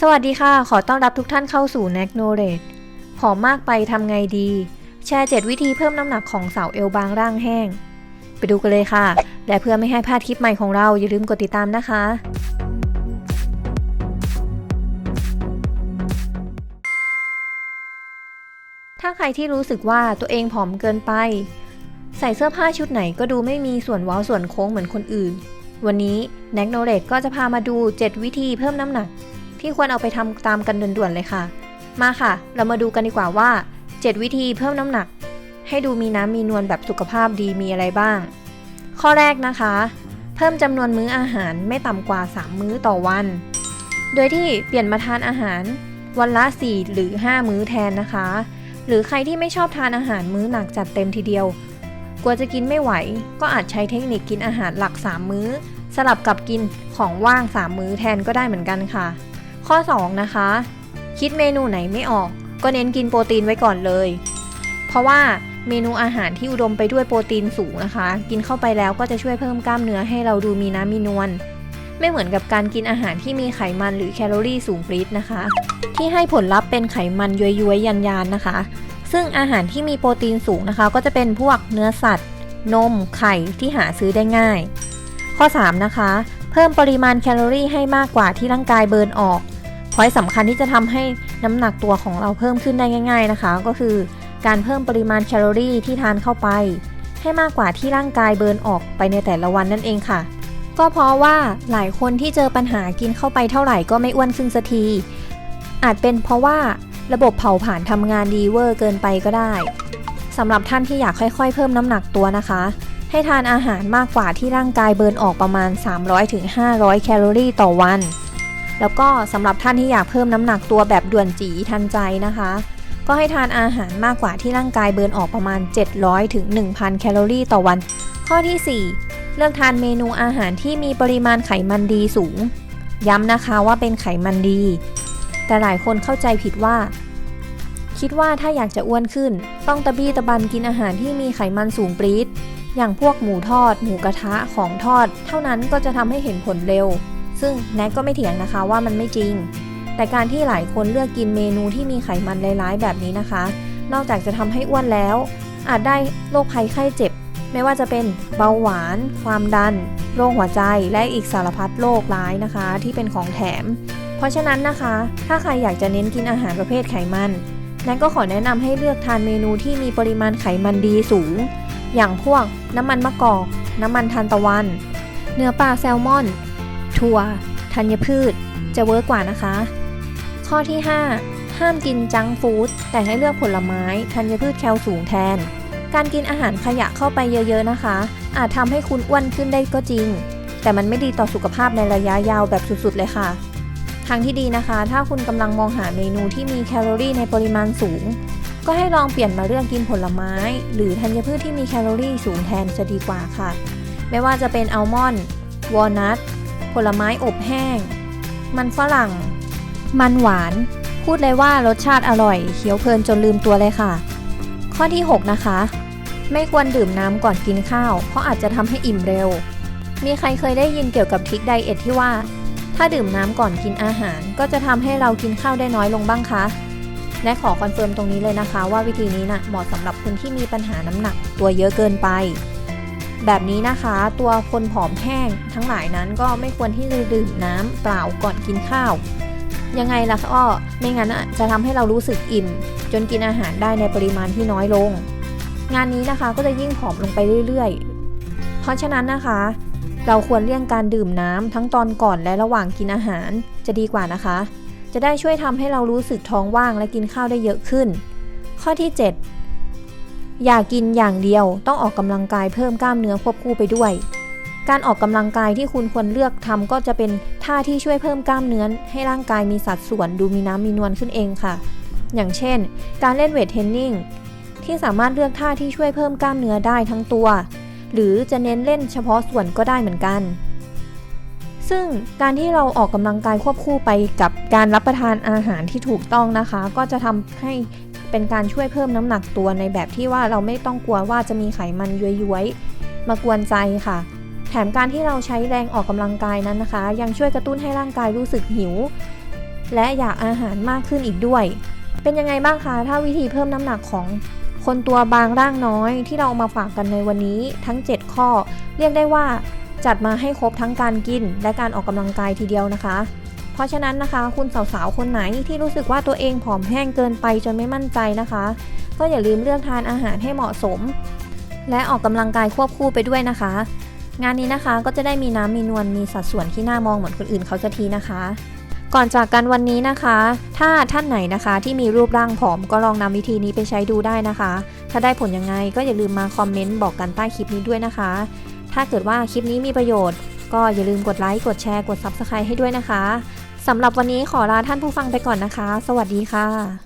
สวัสดีค่ะ ขอต้อนรับทุกท่านเข้าสู่ n a c k Knowledge ผอมมากไปทำไงดี แชร์ 7 วิธีเพิ่มน้ำหนักของสาวเอวบางร่างแห้ง ไปดูกันเลยค่ะ และเพื่อไม่ให้พลาดคลิปใหม่ของเราอย่าลืมกดติดตามนะคะ ถ้าใครที่รู้สึกว่าตัวเองผอมเกินไป ใส่เสื้อผ้าชุดไหนก็ดูไม่มีส่วนเว้าส่วนโค้งเหมือนคนอื่น วันนี้ n a c k Knowledge ก็จะพามาดู 7 วิธีเพิ่มน้ำหนัก ที่ควรเอาไปทำตามกันด่วนๆเลยค่ะ มาค่ะ เรามาดูกันดีกว่าว่า 7 วิธีเพิ่มน้ำหนัก ให้ดูมีน้ำมีนวลแบบสุขภาพดีมีอะไรบ้าง ข้อแรกนะคะ เพิ่มจำนวนมื้ออาหารไม่ต่ำกว่า 3 มื้อต่อวัน โดยที่เปลี่ยนมาทานอาหารวันละ 4 หรือ 5 มื้อแทนนะคะ หรือใครที่ไม่ชอบทานอาหารมื้อหนักจัดเต็มทีเดียว กลัวจะกินไม่ไหว ก็อาจใช้เทคนิคกินอาหารหลัก 3 มื้อ สลับกับกินของว่าง 3 มื้อแทนก็ได้เหมือนกันค่ะ ข้อ 2 นะคะ คิดเมนูไหนไม่ออก ก็เน้นกินโปรตีนไว้ก่อนเลย เพราะว่าเมนูอาหารที่อุดมไปด้วยโปรตีนสูงนะคะ กินเข้าไปแล้วก็จะช่วยเพิ่มกล้ามเนื้อให้เราดูมีน้ำมีนวลไม่เหมือนกับการกินอาหารที่มีไขมันหรือแคลอรี่สูงปรี๊ดนะคะ ที่ให้ผลลัพธ์เป็นไขมันย้อยๆ ยันยานนะคะ ซึ่งอาหารที่มีโปรตีนสูงนะคะ ก็จะเป็นพวกเนื้อสัตว์ นม ไข่ที่หาซื้อได้ง่าย ข้อ 3 นะคะ เพิ่มปริมาณแคลอรี่ให้มากกว่าที่ร่างกายเบิร์นออก พอยสำคัญที่จะทำให้น้ำหนักตัวของเราเพิ่มขึ้นได้ง่าย ๆนะคะ ก็คือการเพิ่มปริมาณแคลอรี่ที่ทานเข้าไป ให้มากกว่าที่ร่างกายเบิร์นออกไปในแต่ละวันนั่นเองค่ะ ก็เพราะว่าหลายคนที่เจอปัญหากินเข้าไปเท่าไหร่ก็ไม่อ้วนขึ้นสักที อาจเป็นเพราะว่าระบบเผาผลาญทำงานดีเวอร์เกินไปก็ได้สำหรับท่านที่อยากค่อย ๆ เพิ่มน้ำหนักตัวนะคะ ให้ทานอาหารมากกว่าที่ร่างกายเบิร์นออกประมาณ 300-500 แคลอรี่ต่อวัน แล้วก็สำหรับท่านที่อยากเพิ่มน้ำหนักตัวแบบด่วนจีทันใจนะคะ ก็ให้ทานอาหารมากกว่าที่ร่างกายเบิร์นออกประมาณ 700ถึง1,000 แคลอรี่ต่อวัน ข้อที่ 4 เลือกทานเมนูอาหารที่มีปริมาณไขมันดีสูง ย้ำนะคะว่าเป็นไขมันดี แต่หลายคนเข้าใจผิดว่า คิดว่าถ้าอยากจะอ้วนขึ้น ต้องตะบี้ตะบันกินอาหารที่มีไขมันสูงปรี๊ดอย่างพวกหมูทอด หมูกระทะของทอด เท่านั้นก็จะทำให้เห็นผลเร็ว ซึ่งแนทก็ไม่เถียงนะคะว่ามันไม่จริง แต่การที่หลายคนเลือกกินเมนูที่มีไขมันร้ายๆแบบนี้นะคะ นอกจากจะทำให้อ้วนแล้ว อาจได้โรคภัยไข้เจ็บ ไม่ว่าจะเป็นเบาหวาน ความดัน โรคหัวใจ และอีกสารพัดโรคร้ายนะคะ ที่เป็นของแถม เพราะฉะนั้นนะคะ ถ้าใครอยากจะเน้นกินอาหารประเภทไขมันแนทก็ขอแนะนำให้เลือกทานเมนูที่มีปริมาณไขมันดีสูง อย่างพวกน้ำมันมะกอก น้ำมันทานตะวัน เนื้อปลาแซลมอน ถั่วธัญพืช จะเวิร์กกว่านะคะ ข้อที่ 5 ห้ามกินจังฟู้ดแต่ให้เลือกผลไม้ธัญพืชแคลสูงแทน การกินอาหารขยะเข้าไปเยอะๆนะคะ อาจทำให้คุณอ้วนขึ้นได้ก็จริง แต่มันไม่ดีต่อสุขภาพในระยะยาวแบบสุดๆเลยค่ะทางที่ดีนะคะ ถ้าคุณกำลังมองหาเมนูที่มีแคลอรี่ในปริมาณสูง ก็ให้ลองเปลี่ยนมาเลือกกินผลไม้ หรือธัญพืชที่มีแคลอรี่สูงแทนจะดีกว่าค่ะ ไม่ว่าจะเป็นอัลมอนด์วอลนัท ผลไม้อบแห้ง มันฝรั่ง มันหวาน พูดเลยว่ารสชาติอร่อยเคี้ยวเพลินจนลืมตัวเลยค่ะ ข้อที่ 6 นะคะ ไม่ควรดื่มน้ำก่อนกินข้าว เพราะอาจจะทำให้อิ่มเร็ว มีใครเคยได้ยินเกี่ยวกับทริคไดเอทที่ว่า ถ้าดื่มน้ำก่อนกินอาหาร ก็จะทำให้เรากินข้าวได้น้อยลงบ้างคะและขอคอนเฟิร์มตรงนี้เลยนะคะ ว่าวิธีนี้นะ่ะเหมาะสำหรับคนที่มีปัญหาน้ำหนักตัวเยอะเกินไป แบบนี้นะคะ ตัวคนผอมแห้งทั้งหลายนั้นก็ไม่ควรที่จะดื่มน้ำเปล่าก่อนกินข้าว ยังไงล่ะก็ไม่งั้นจะทำให้เรารู้สึกอิ่ม จนกินอาหารได้ในปริมาณที่น้อยลง งานนี้นะคะก็จะยิ่งผอมลงไปเรื่อยๆ เพราะฉะนั้นนะคะ เราควรเลี่ยงการดื่มน้ำทั้งตอนก่อนและระหว่างกินอาหารจะดีกว่านะคะ จะได้ช่วยทำให้เรารู้สึกท้องว่างและกินข้าวได้เยอะขึ้น ข้อที่ 7 อย่ากินอย่างเดียวต้องออกกำลังกายเพิ่มกล้ามเนื้อควบคู่ไปด้วย การออกกำลังกายที่คุณควรเลือกทำก็จะเป็นท่าที่ช่วยเพิ่มกล้ามเนื้อให้ร่างกายมีสัดส่วนดูมีน้ำมีนวลขึ้นเองค่ะ อย่างเช่น การเล่นเวทเทรนนิ่งที่สามารถเลือกท่าที่ช่วยเพิ่มกล้ามเนื้อได้ทั้งตัว หรือจะเน้นเล่นเฉพาะส่วนก็ได้เหมือนกัน ซึ่งการที่เราออกกำลังกายควบคู่ไปกับการรับประทานอาหารที่ถูกต้องนะคะ ก็จะทำให้ เป็นการช่วยเพิ่มน้ำหนักตัวในแบบที่ว่าเราไม่ต้องกลัวว่าจะมีไขมันย้วยๆ มากวนใจค่ะ แถมการที่เราใช้แรงออกกำลังกายนั้นนะคะ ยังช่วยกระตุ้นให้ร่างกายรู้สึกหิว และอยากอาหารมากขึ้นอีกด้วย เป็นยังไงบ้างคะถ้าวิธีเพิ่มน้ำหนักของคนตัวบางร่างน้อยที่เราเอามาฝากกันในวันนี้ทั้ง 7 ข้อ เรียกได้ว่าจัดมาให้ครบทั้งการกินและการออกกำลังกายทีเดียวนะคะ เพราะฉะนั้นนะคะ คุณสาวๆ คนไหนที่รู้สึกว่าตัวเองผอมแห้งเกินไปจนไม่มั่นใจนะคะ ก็อย่าลืมเลือกทานอาหารให้เหมาะสม และออกกำลังกายควบคู่ไปด้วยนะคะ งานนี้นะคะก็จะได้มีน้ำมีนวลมีสัดส่วนที่น่ามองเหมือนคนอื่นเขาสักทีนะคะก่อนจากกันวันนี้นะคะ ถ้าท่านไหนนะคะที่มีรูปร่างผอมก็ลองนำวิธีนี้ไปใช้ดูได้นะคะ ถ้าได้ผลยังไงก็อย่าลืมมาคอมเมนต์บอกกันใต้คลิปนี้ด้วยนะคะ ถ้าเกิดว่าคลิปนี้มีประโยชน์ ก็อย่าลืมกดไลค์ กดแชร์ กด Subscribe ให้ด้วยนะคะ สำหรับวันนี้ขอลาท่านผู้ฟังไปก่อนนะคะ สวัสดีค่ะ